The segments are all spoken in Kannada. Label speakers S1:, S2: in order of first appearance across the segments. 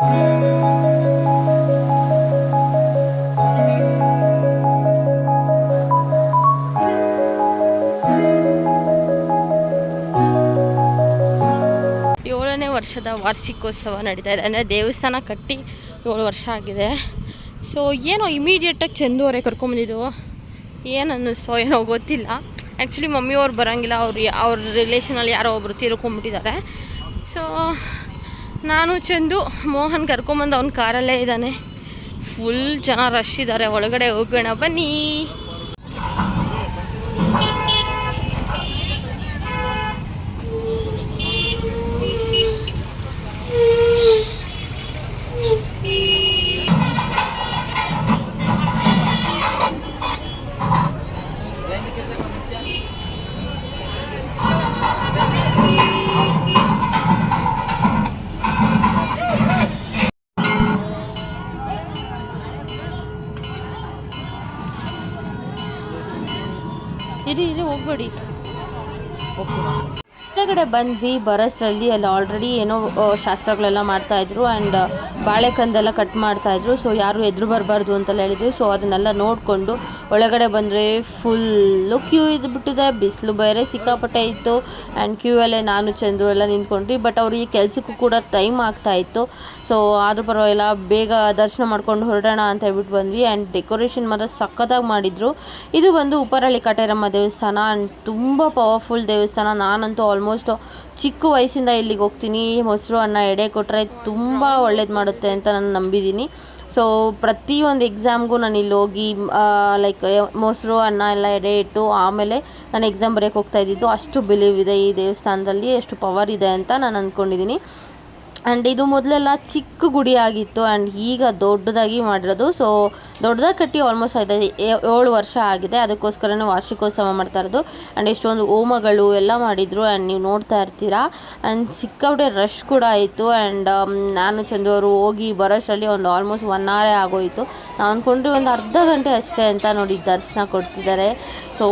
S1: ಏಳನೇ ವರ್ಷದ ವಾರ್ಷಿಕೋತ್ಸವ ನಡೀತಾ ಇದೆ. ಅಂದರೆ ದೇವಸ್ಥಾನ ಕಟ್ಟಿ ಏಳು ವರ್ಷ ಆಗಿದೆ. ಸೊ ಏನೋ ಇಮಿಡಿಯೇಟಾಗಿ ಚಂದೂವರೆ ಕರ್ಕೊಂಬಂದಿದ್ದು. ಏನು ಅನ್ನಿಸ್ತೋ ಏನೋ ಗೊತ್ತಿಲ್ಲ. ಆ್ಯಕ್ಚುಲಿ ಮಮ್ಮಿಯವ್ರು ಬರೋಂಗಿಲ್ಲ. ಅವ್ರು, ಅವ್ರ ರಿಲೇಷನಲ್ಲಿ ಯಾರೋ ಒಬ್ಬರು ತೀರ್ಕೊಂಬಿಟ್ಟಿದ್ದಾರೆ. ಸೊ ನಾನು ಚಂದು ಮೋಹನ್ ಕರ್ಕೊಂಬಂದು ಅವ್ನ ಕಾರಲ್ಲೇ ಇದ್ದಾನೆ. ಫುಲ್ ಜನ ರಶ್ ಇದ್ದಾರೆ ಒಳಗಡೆ ಹೋಗೋಣ ಬನ್ನಿ. ಇರಿ ಇರಿ ಹೋಗ್ಬೇಡಿ ಕೆಳಗಡೆ ಬಂದ್ವಿ ಬರೋಷ್ಟರಲ್ಲಿ ಅಲ್ಲಿ ಆಲ್ರೆಡಿ ಏನೋ ಶಾಸ್ತ್ರಗಳೆಲ್ಲ ಮಾಡ್ತಾ ಇದ್ರು ಆ್ಯಂಡ್ ಬಾಳೆಕಂದೆಲ್ಲ ಕಟ್ ಮಾಡ್ತಾ ಇದ್ರು. ಸೊ ಯಾರು ಎದುರು ಬರಬಾರ್ದು ಅಂತೆಲ್ಲ ಹೇಳಿದ್ರು. ಸೊ ಅದನ್ನೆಲ್ಲ ನೋಡಿಕೊಂಡು ಒಳಗಡೆ ಬಂದರೆ ಫುಲ್ಲು ಕ್ಯೂ ಇದ್ಬಿಟ್ಟಿದೆ ಬಿಸಿಲು ಬೇರೆ ಸಿಕ್ಕಾಪಟ್ಟೆ ಇತ್ತು. ಆ್ಯಂಡ್ ಕ್ಯೂ ಅಲ್ಲೇ ನಾನು, ಚಂದು ಎಲ್ಲ ನಿಂತ್ಕೊಂಡ್ರಿ ಬಟ್ ಅವ್ರಿಗೆ ಕೆಲಸಕ್ಕೂ ಕೂಡ ಟೈಮ್ ಆಗ್ತಾ ಇತ್ತು. ಸೊ ಆದರೂ ಪರವಾಗಿಲ್ಲ, ಬೇಗ ದರ್ಶನ ಮಾಡ್ಕೊಂಡು ಹೊರಡೋಣ ಅಂತ ಹೇಳ್ಬಿಟ್ಟು ಬಂದ್ವಿ. ಆ್ಯಂಡ್ ಡೆಕೋರೇಷನ್ ಮಾತ್ರ ಸಖತ್ತಾಗಿ ಮಾಡಿದರು. ಇದು ಬಂದು ಉಪರಳ್ಳಿ ಕಟೇರಮ್ಮ ದೇವಸ್ಥಾನ ಆ್ಯಂಡ್ ತುಂಬ ಪವರ್ಫುಲ್ ದೇವಸ್ಥಾನ. ನಾನಂತೂ ಆಲ್ಮೋಸ್ಟ್ ಚಿಕ್ಕ ವಯಸ್ಸಿಂದ ಇಲ್ಲಿಗೆ ಹೋಗ್ತೀನಿ. ಮೊಸರು, ಅನ್ನ, ಎಡೆ ಕೊಟ್ಟರೆ ತುಂಬ ಒಳ್ಳೇದು ಮಾಡುತ್ತೆ ಅಂತ ನಾನು ನಂಬಿದ್ದೀನಿ. ಸೊ ಪ್ರತಿಯೊಂದು ಎಕ್ಸಾಮ್ಗೂ ನಾನು ಇಲ್ಲಿ ಹೋಗಿ ಲೈಕ್ ಮೊಸರು, ಅನ್ನ ಎಲ್ಲ ಎಡೆ ಇಟ್ಟು ಆಮೇಲೆ ನಾನು ಎಕ್ಸಾಮ್ ಬರೆಯೋಕೆ ಹೋಗ್ತಾ ಇದ್ದಿದ್ದು ಅಷ್ಟು ಬಿಲೀವ್ ಇದೆ ಈ ದೇವಸ್ಥಾನದಲ್ಲಿ ಎಷ್ಟು ಪವರ್ ಇದೆ ಅಂತ ನಾನು ಅಂದ್ಕೊಂಡಿದ್ದೀನಿ ಆ್ಯಂಡ್ ಇದು ಮೊದಲೆಲ್ಲ ಚಿಕ್ಕ ಗುಡಿ ಆಗಿತ್ತು ಆ್ಯಂಡ್ ಈಗ ದೊಡ್ಡದಾಗಿ ಮಾಡಿರೋದು. ಸೊ ದೊಡ್ಡದಾಗಿ ಕಟ್ಟಿ ಆಲ್ಮೋಸ್ಟ್ ಆಯ್ತು ಏಳು ವರ್ಷ ಆಗಿದೆ. ಅದಕ್ಕೋಸ್ಕರನೇ ವಾರ್ಷಿಕೋತ್ಸವ ಮಾಡ್ತಾ ಇರೋದು. ಆ್ಯಂಡ್ ಎಷ್ಟೊಂದು ಹೋಮಗಳು ಎಲ್ಲ ಮಾಡಿದರು ಆ್ಯಂಡ್ ನೀವು ನೋಡ್ತಾ ಇರ್ತೀರಾ. ಆ್ಯಂಡ್ ಸಿಕ್ಕಾಪಟ್ಟೆ ರಶ್ ಕೂಡ ಆಯಿತು. ಆ್ಯಂಡ್ ನಾನು ಚಂದವರು ಹೋಗಿ ಬರೋಷ್ಟರಲ್ಲಿ ಒಂದು ಆಲ್ಮೋಸ್ಟ್ ಒನ್ ಅವರೇ ಆಗೋಯಿತು. ನಾವು ಅಂದ್ಕೊಂಡ್ರೆ ಒಂದು ಅರ್ಧ ಗಂಟೆ ಅಷ್ಟೇ ಅಂತ ನೋಡಿ ದರ್ಶನ ಕೊಡ್ತಿದ್ದಾರೆ. ಸೊ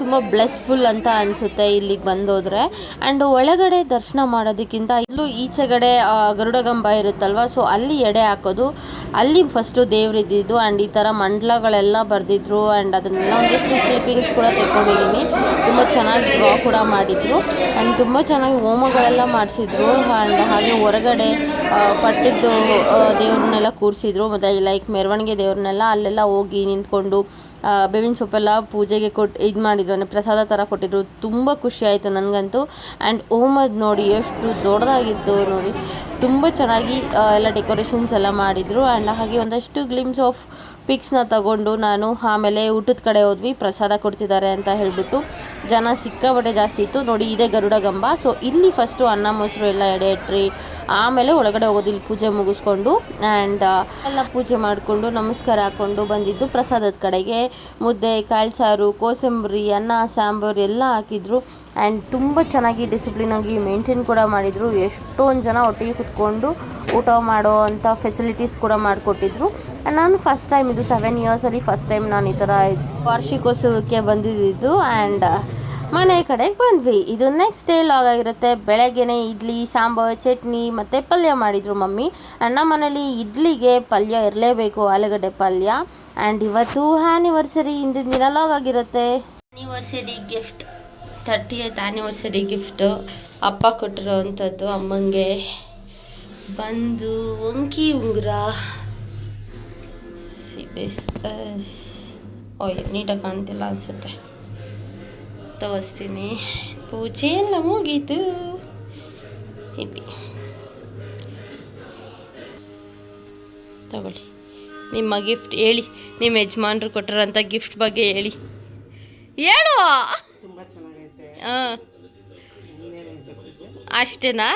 S1: ತುಂಬ ಬ್ಲೆಸ್ಫುಲ್ ಅಂತ ಅನಿಸುತ್ತೆ ಇಲ್ಲಿಗೆ ಬಂದೋದ್ರೆ. ಆ್ಯಂಡ್ ಒಳಗಡೆ ದರ್ಶನ ಮಾಡೋದಕ್ಕಿಂತ ಇಲ್ಲೂ ಈಚೆಗಡೆ ಗರುಡಗಂಬ ಇರುತ್ತಲ್ವ? ಸೊ ಅಲ್ಲಿ ಎಡೆ ಹಾಕೋದು, ಅಲ್ಲಿ ಫಸ್ಟು ದೇವ್ರಿದ್ದಿದ್ದು ಆ್ಯಂಡ್ ಈ ಥರ ಮಂಡಲಗಳೆಲ್ಲ ಬರೆದಿದ್ರು ಆ್ಯಂಡ್ ಅದನ್ನೆಲ್ಲ ಒಂದಿಷ್ಟು ಕ್ಲಿಪ್ಪಿಂಗ್ಸ್ ಕೂಡ ತೆಕ್ಕೊಂಡಿದ್ದೀನಿ ತುಂಬ ಚೆನ್ನಾಗಿ ಡ್ರಾ ಕೂಡ ಮಾಡಿದ್ರು. ಆ್ಯಂಡ್ ತುಂಬ ಚೆನ್ನಾಗಿ ಹೋಮಗಳೆಲ್ಲ ಮಾಡಿಸಿದ್ರು. ಆ್ಯಂಡ್ ಹಾಗೆ ಹೊರಗಡೆ ಪಟ್ಟಿದ್ದು ದೇವ್ರನ್ನೆಲ್ಲ ಕೂರಿಸಿದ್ರು. ಮತ್ತು ಲೈಕ್ ಮೆರವಣಿಗೆ ದೇವ್ರನ್ನೆಲ್ಲ ಅಲ್ಲೆಲ್ಲ ಹೋಗಿ ನಿಂತ್ಕೊಂಡು ಬೇವಿನ ಸೊಪ್ಪೆಲ್ಲ ಪೂಜೆಗೆ ಕೊಟ್ಟು ಇದು ಮಾಡಿದ್ರು, ಅಂದರೆ ಪ್ರಸಾದ ಥರ ಕೊಟ್ಟಿದ್ರು. ತುಂಬ ಖುಷಿ ಆಯಿತು ನನಗಂತೂ. ಆ್ಯಂಡ್ ಹೋಮದ್ ನೋಡಿ ಎಷ್ಟು ದೊಡ್ಡದಾಗಿತ್ತು ನೋಡಿ. ತುಂಬ ಚೆನ್ನಾಗಿ ಎಲ್ಲ ಡೆಕೋರೇಷನ್ಸ್ ಎಲ್ಲ ಮಾಡಿದರು. ಆ್ಯಂಡ್ ಹಾಗೆ ಒಂದಷ್ಟು ಗ್ಲಿಮ್ಸ್ ಆಫ್ ಪಿಕ್ಸ್ನ ತಗೊಂಡು ನಾನು ಆಮೇಲೆ ಊಟದ ಕಡೆ ಹೋದ್ವಿ. ಪ್ರಸಾದ ಕೊಡ್ತಿದ್ದಾರೆ ಅಂತ ಹೇಳಿಬಿಟ್ಟು ಜನ ಸಿಕ್ಕಾಪಟ್ಟೆ ಜಾಸ್ತಿ ಇತ್ತು. ನೋಡಿ, ಇದೇ ಗರುಡ ಗಂಬ. ಸೊ ಇಲ್ಲಿ ಫಸ್ಟು ಅನ್ನ, ಮೊಸರು ಎಲ್ಲ ಎಡೆ ಇಟ್ರಿ ಆಮೇಲೆ ಒಳಗಡೆ ಹೋಗೋದು ಇಲ್ಲಿ ಪೂಜೆ ಮುಗಿಸ್ಕೊಂಡು ಆ್ಯಂಡ್ ಎಲ್ಲ ಪೂಜೆ ಮಾಡಿಕೊಂಡು ನಮಸ್ಕಾರ ಹಾಕ್ಕೊಂಡು ಬಂದಿದ್ದು ಪ್ರಸಾದದ ಕಡೆಗೆ. ಮುದ್ದೆ ಕಾಳು ಸಾರು ಕೋಸಂಬರಿ, ಅನ್ನ, ಸಾಂಬಾರು ಎಲ್ಲ ಹಾಕಿದ್ರು ಆ್ಯಂಡ್ ತುಂಬ ಚೆನ್ನಾಗಿ ಡಿಸಿಪ್ಲಿನಾಗಿ ಮೇಂಟೈನ್ ಕೂಡ ಮಾಡಿದರು. ಎಷ್ಟೊಂದು ಜನ ಒಟ್ಟಿಗೆ ಕುತ್ಕೊಂಡು ಊಟ ಮಾಡೋ ಅಂಥ ಫೆಸಿಲಿಟೀಸ್ ಕೂಡ ಮಾಡಿಕೊಟ್ಟಿದ್ರು. ನಾನು ಫಸ್ಟ್ ಟೈಮ್ ಇದು ಸೆವೆನ್ ಇಯರ್ಸಲ್ಲಿ ಫಸ್ಟ್ ಟೈಮ್ ನಾನು ಈ ಥರ ವಾರ್ಷಿಕೋತ್ಸವಕ್ಕೆ ಬಂದಿದ್ದು. ಆ್ಯಂಡ್ ಮನೆ ಕಡೆಗೆ ಬಂದ್ವಿ. ಇದು ನೆಕ್ಸ್ಟ್ ಡೇ ಲಾಗ್ ಆಗಿರುತ್ತೆ. ಬೆಳಗ್ಗೆನೆ ಇಡ್ಲಿ, ಸಾಂಬಾರ್, ಚಟ್ನಿ ಮತ್ತು ಪಲ್ಯ ಮಾಡಿದರು ಮಮ್ಮಿ. ಆ್ಯಂಡ್ ನಮ್ಮ ಮನೇಲಿ ಇಡ್ಲಿಗೆ ಪಲ್ಯ ಇರಲೇಬೇಕು, ಆಲೂಗಡ್ಡೆ ಪಲ್ಯ. ಆ್ಯಂಡ್ ಇವತ್ತು ಆ್ಯನಿವರ್ಸರಿ ಹಿಂದಿನ ದಿನ ಲಾಗ್ ಆಗಿರುತ್ತೆ. Anniversary gift thirty eighth anniversary gift ಅಪ್ಪ ಕೊಟ್ಟಿರೋ ಅಂಥದ್ದು ಅಮ್ಮಂಗೆ ಬಂದು ಒಂಕಿ ಉಂಗುರ ಓಯ್, ನೀಟಾಗಿ ಕಾಣ್ತಿಲ್ಲ ಅನಿಸುತ್ತೆ. ತೋರಿಸ್ತೀನಿ. ಪೂಜೆ ಎಲ್ಲ ಮುಗೀತು. ಇಲ್ಲಿ. ತಗೊಳ್ಳಿ. ನಿಮ್ಮ ಗಿಫ್ಟ್ ಹೇಳಿ. ನಿಮ್ಮ ಯಜಮಾನ್ರು ಕೊಟ್ಟಿರೋಂಥ ಗಿಫ್ಟ್ ಬಗ್ಗೆ ಹೇಳಿ. ಹೇಳು.
S2: ತುಂಬ ಚೆನ್ನಾಗೈತೆ.
S1: ಹಾಂ? ಅಷ್ಟೇನಾ?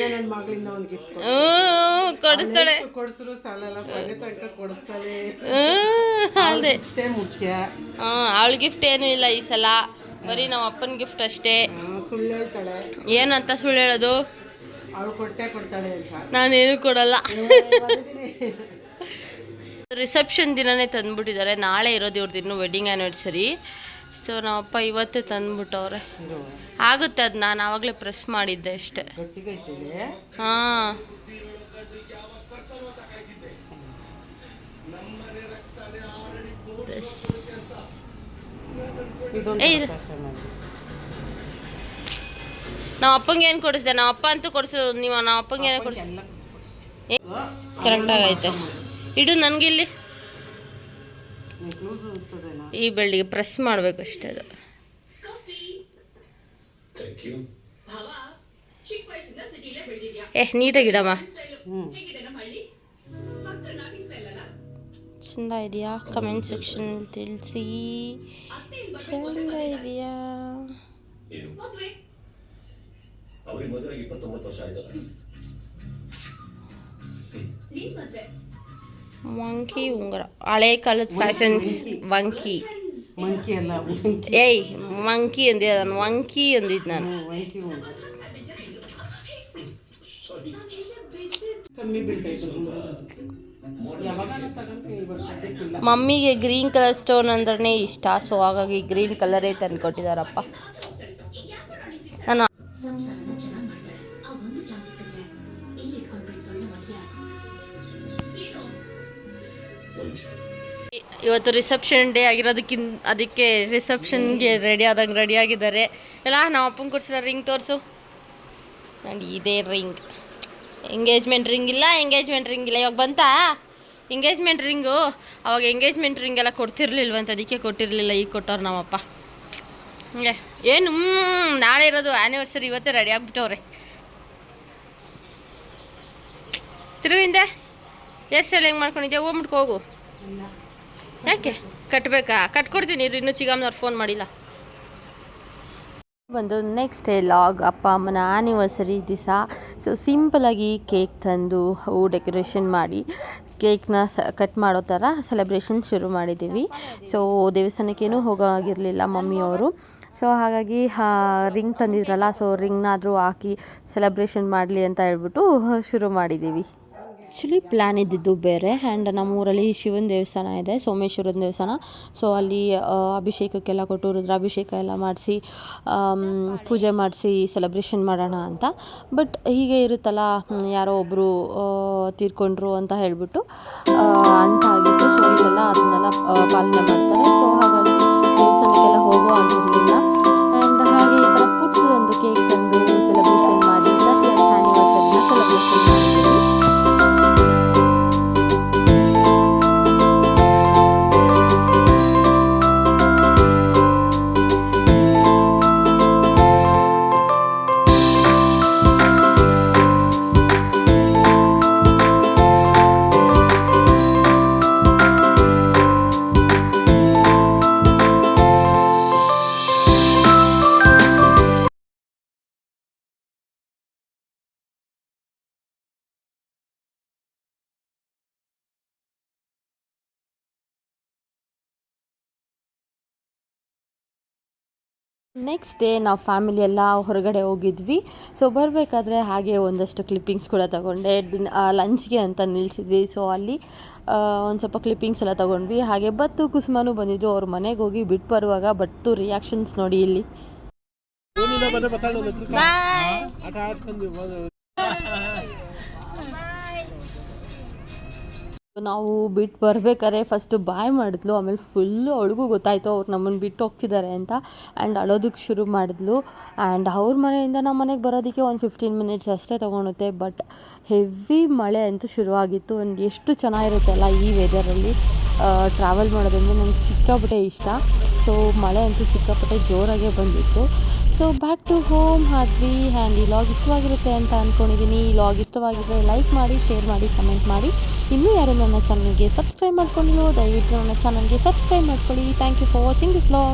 S2: ನನ್ನ ಮಗಳಿಂದ ಒಂದು ಗಿಫ್ಟ್
S1: ಹ್ಞೂ ಕೊಡಿಸ್ತಾಳೆ.
S2: ಕೊಡಿಸ್ರು ಸಾಲಲ್ಲ ಮನೆ ತನಕ ಕೊಡಿಸ್ತಾಳೆ.
S1: ಹ್ಞೂ ಅದೇ
S2: ಅಷ್ಟೇ ಮುಖ್ಯ.
S1: ಹಾಂ ಅವಳ ಗಿಫ್ಟ್ ಏನೂ ಇಲ್ಲ ಈ ಸಲ. ಬರೀ ನಮ್ಮ ಅಪ್ಪನ ಗಿಫ್ಟ್ ಅಷ್ಟೇ.
S2: ಸುಳ್ಳು ಹೇಳ್ತಾಳೆ.
S1: ಏನಂತ ಸುಳ್ಳು ಹೇಳೋದು?
S2: ಅವಳು ಕೊಟ್ಟೆ ಕೊಡ್ತಾಳೆ ಅಂತ.
S1: ನಾನೇನು ಕೊಡಲ್ಲ. ರಿಸೆಪ್ಷನ್ ದಿನನೇ ತಂದ್ಬಿಟ್ಟಿದ್ದಾರೆ. ನಾಳೆ ಇರೋದು ಇವ್ರದ್ದು ಇನ್ನೂ ವೆಡ್ಡಿಂಗ್ ಆ್ಯನಿವರ್ಸರಿ ಸೊ ನಮ್ಮಪ್ಪ ಇವತ್ತೇ ತಂದ್ಬಿಟ್ಟವ್ರೆ. ಆಗುತ್ತೆ ಅದು ನಾನು ಆವಾಗಲೇ ಪ್ರೆಸ್ ಮಾಡಿದ್ದೆ ಅಷ್ಟೇ. ಹಾಂ. ನಾವು ಅಪ್ಪಂಗೆ ಏನು ಕೊಡಿಸ್ದೆ? ನಾವು ಅಪ್ಪ ಅಂತೂ ಕೊಡಿಸು ನೀವು ನಮ್ಮ ಅಪ್ಪಂಗೆ ಏನೋ ಕೊಡಿಸ್ ಕರೆಕ್ಟಾಗೈತೆ ಇಡು ನನಗಿಲ್ಲಿ. ಈ ಬೆಳ್ಳಿಗೆ ಪ್ರೆಸ್ ಮಾಡಬೇಕು ಅಷ್ಟೇ ಅದು. ಏ ನೀಟಾಗಿ ಇಡಮ್ಮ
S2: ಹ್ಞೂ
S1: ಚಂದ ಇದೆಯಾ? ಕಮೆಂಟ್ ಸೆಕ್ಷನ್ ತಿಳಿಸಿ. ಚಂದ ಇದೆಯಾ?
S3: ಅವ್ರಿಗೆ ಮದುವೆಗೆ ಇಪ್ಪತ್ತೊಂಬತ್ತು ವರ್ಷ ಆಯ್ತು
S1: ವಂಕಿ ಉಂಗುರ. ಹಳೆ ಕಾಲದ ಫ್ಯಾಷನ್ಸ್ ವಂಕಿ
S2: ಮಂಕಿ ಅಲ್ಲ ಮಂಕಿ
S1: ಏಯ್ ಮಂಕಿ ಅಂದಿದ್ದೆ ನಾನು. ವಂಕಿ ಅಂದಿದ್ದು ನಾನು.
S2: ಮಂಕಿ
S1: ಮಮ್ಮಿಗೆ ಗ್ರೀನ್ ಕಲರ್ ಸ್ಟೋನ್ ಅಂದ್ರೆ ಇಷ್ಟ. ಸೊ ಹಾಗಾಗಿ ಗ್ರೀನ್ ಕಲರೇ ತಂದು ಕೊಟ್ಟಿದ್ದಾರಪ್ಪ ನಾನು ಇವತ್ತು ರಿಸೆಪ್ಷನ್ ಡೇ ಆಗಿರೋದಕ್ಕಿಂತ ಅದಕ್ಕೆ ರಿಸೆಪ್ಷನ್ಗೆ ರೆಡಿ ಆದಂಗೆ ರೆಡಿ ಆಗಿದ್ದಾರೆ. ಎಲ್ಲ ನಮ್ಮ ಅಪ್ಪಂಗೆ ಕೊಡ್ಸಿರೋ ರಿಂಗ್ ತೋರಿಸು. ನೋಡಿ, ಇದೇ ರಿಂಗ್ ಎಂಗೇಜ್ಮೆಂಟ್ ರಿಂಗ್ ಇಲ್ಲ ಎಂಗೇಜ್ಮೆಂಟ್ ರಿಂಗ್ ಇಲ್ಲ. ಇವಾಗ ಬಂತಾ? ಎಂಗೇಜ್ಮೆಂಟ್ ರಿಂಗು ಅವಾಗ ಎಂಗೇಜ್ಮೆಂಟ್ ರಿಂಗ್ ಎಲ್ಲ ಕೊಡ್ತಿರ್ಲಿಲ್ವಂತ, ಅದಕ್ಕೆ ಕೊಟ್ಟಿರಲಿಲ್ಲ. ಈಗ ಕೊಟ್ಟವ್ರು ನಮ್ಮಪ್ಪ ಹಂಗೆ. ಏನು ನಾಳೆ ಇರೋದು ಆ್ಯನಿವರ್ಸರಿ ಇವತ್ತೇ ರೆಡಿ ಆಗಿಬಿಟ್ಟವ್ರೆ. ತಿರುಗಿಂದೆ? ಎಷ್ಟು ಹೇಳಿ ಹೆಂಗೆ ಮಾಡ್ಕೊಂಡಿದ್ದೆ ಹೋಗ್ಬಿಟ್ಕೋಗು ಹೋಗು. ಯಾಕೆ? ಕಟ್ಟಬೇಕಾ ಕಟ್ಕೊಡ್ತೀನಿ ಇರು, ಇನ್ನೂ ಚಿಗಮ್ನವ್ರು ಫೋನ್ ಮಾಡಿಲ್ಲ. ಬಂದು ನೆಕ್ಸ್ಟ್ ಡೇ ಲಾಗ್ ಅಪ್ಪ ಅಮ್ಮನ ಆ್ಯನಿವರ್ಸರಿ ದಿವಸ. ಸೊ ಸಿಂಪಲಾಗಿ ಕೇಕ್ ತಂದು ಹೂ ಡೆಕೋರೇಷನ್ ಮಾಡಿ ಕೇಕ್ನ ಸ ಕಟ್ ಮಾಡೋ ಥರ ಸೆಲೆಬ್ರೇಷನ್ ಶುರು ಮಾಡಿದ್ದೀವಿ. ಸೊ ದೇವಸ್ಥಾನಕ್ಕೇನೂ ಹೋಗೋಗಿರಲಿಲ್ಲ ಮಮ್ಮಿಯವರು ಸೊ ಹಾಗಾಗಿ ರಿಂಗ್ ತಂದಿದ್ರಲ್ಲ ಸೊ ರಿಂಗ್ನಾದರೂ ಹಾಕಿ ಸೆಲೆಬ್ರೇಷನ್ ಮಾಡಲಿ ಅಂತ ಹೇಳ್ಬಿಟ್ಟು ಶುರು ಮಾಡಿದ್ದೀವಿ. ಆ್ಯಕ್ಚುಲಿ ಪ್ಲ್ಯಾನ್ ಇದ್ದಿದ್ದು ಬೇರೆ. ಆ್ಯಂಡ್ ನಮ್ಮೂರಲ್ಲಿ ಶಿವನ ದೇವಸ್ಥಾನ ಇದೆ, ಸೋಮೇಶ್ವರನ ದೇವಸ್ಥಾನ. ಸೊ ಅಲ್ಲಿ ಅಭಿಷೇಕಕ್ಕೆಲ್ಲ ಕೊಟ್ಟು ರುದ್ರಾಭಿಷೇಕ ಎಲ್ಲ ಮಾಡಿಸಿ ಪೂಜೆ ಮಾಡಿಸಿ ಸೆಲೆಬ್ರೇಷನ್ ಮಾಡೋಣ ಅಂತ. ಬಟ್ ಹೀಗೆ ಇರುತ್ತಲ್ಲ ಯಾರೋ ಒಬ್ಬರು ತೀರ್ಕೊಂಡ್ರು ಅಂತ ಹೇಳಿಬಿಟ್ಟು ಅಂಟಾಗಿತ್ತು ಸೊ ಇದೆಲ್ಲ ಅದನ್ನೆಲ್ಲ ಪಾಲನೆ ಮಾಡ್ತಾರೆ. ಸೊ ನೆಕ್ಸ್ಟ್ ಡೇ ನಾವು ಫ್ಯಾಮಿಲಿ ಎಲ್ಲ ಹೊರಗಡೆ ಹೋಗಿದ್ವಿ. ಸೊ ಬರಬೇಕಾದ್ರೆ ಹಾಗೆ ಒಂದಷ್ಟು ಕ್ಲಿಪ್ಪಿಂಗ್ಸ್ ಕೂಡ ತಗೊಂಡೆ. ಡಿನ್ ಲಂಚ್ಗೆ ಅಂತ ನಿಲ್ಲಿಸಿದ್ವಿ ಸೊ ಅಲ್ಲಿ ಒಂದು ಸ್ವಲ್ಪ ಕ್ಲಿಪ್ಪಿಂಗ್ಸ್ ಎಲ್ಲ ತಗೊಂಡ್ವಿ. ಹಾಗೆ ಬತ್ತು ಕುಸ್ಮಾನು ಬಂದಿದ್ರು. ಅವ್ರ ಮನೆಗೆ ಹೋಗಿ ಬಿಟ್ಟು ಬರುವಾಗ ಬತ್ತು ರಿಯಾಕ್ಷನ್ಸ್ ನೋಡಿ ಇಲ್ಲಿ. ನಾವು ಬಿಟ್ಟು ಬರ್ಬೇಕಾದ್ರೆ ಫಸ್ಟು ಬಾಯ್ ಮಾಡಿದ್ಲು, ಆಮೇಲೆ ಫುಲ್ಲು ಅವಳಿಗೂ ಗೊತ್ತಾಯಿತು ಅವ್ರು ನಮ್ಮನ್ನು ಬಿಟ್ಟು ಹೋಗ್ತಿದ್ದಾರೆ ಅಂತ. ಆ್ಯಂಡ್ ಅಳೋದಕ್ಕೆ ಶುರು ಮಾಡಿದ್ಲು. ಆ್ಯಂಡ್ ಅವ್ರ ಮನೆಯಿಂದ ನಮ್ಮ ಮನೆಗೆ ಬರೋದಕ್ಕೆ ಒಂದು ಫಿಫ್ಟೀನ್ ಮಿನಿಟ್ಸ್ ಅಷ್ಟೇ ತೊಗೊಳುತ್ತೆ. ಬಟ್ ಹೆವಿ ಮಳೆ ಅಂತೂ ಶುರುವಾಗಿತ್ತು. ಒಂದು ಎಷ್ಟು ಚೆನ್ನಾಗಿರುತ್ತೆ ಅಲ್ಲ ಈ ವೆದರಲ್ಲಿ ಟ್ರಾವೆಲ್ ಮಾಡೋದಂದ್ರೆ ನನಗೆ ಸಿಕ್ಕಾಪಟ್ಟೆ ಇಷ್ಟ. ಸೊ ಮಳೆ ಅಂತೂ ಸಿಕ್ಕಾಪಟ್ಟೆ ಜೋರಾಗೇ ಬಂದಿತ್ತು. ಸೊ ಬ್ಯಾಕ್ ಟು ಹೋಮ್ ಆದ್ವಿ ಆ್ಯಂಡ್ ಈ ಲಾಗ್ ಇಷ್ಟವಾಗಿರುತ್ತೆ ಅಂತ ಅಂದ್ಕೊಂಡಿದ್ದೀನಿ ಈ ಲಾಗ್ ಇಷ್ಟವಾಗಿದ್ದರೆ ಲೈಕ್ ಮಾಡಿ ಶೇರ್ ಮಾಡಿ ಕಮೆಂಟ್ ಮಾಡಿ. ಇನ್ನೂ ಯಾರು ನನ್ನ ಚಾನಲ್ಗೆ ಸಬ್ಸ್ಕ್ರೈಬ್ ಮಾಡ್ಕೊಂಡಿಲ್ಲೋ ದಯವಿಟ್ಟು ನನ್ನ ಚಾನಲ್ಗೆ ಸಬ್ಸ್ಕ್ರೈಬ್ ಮಾಡ್ಕೊಳ್ಳಿ. Thank you for watching this vlog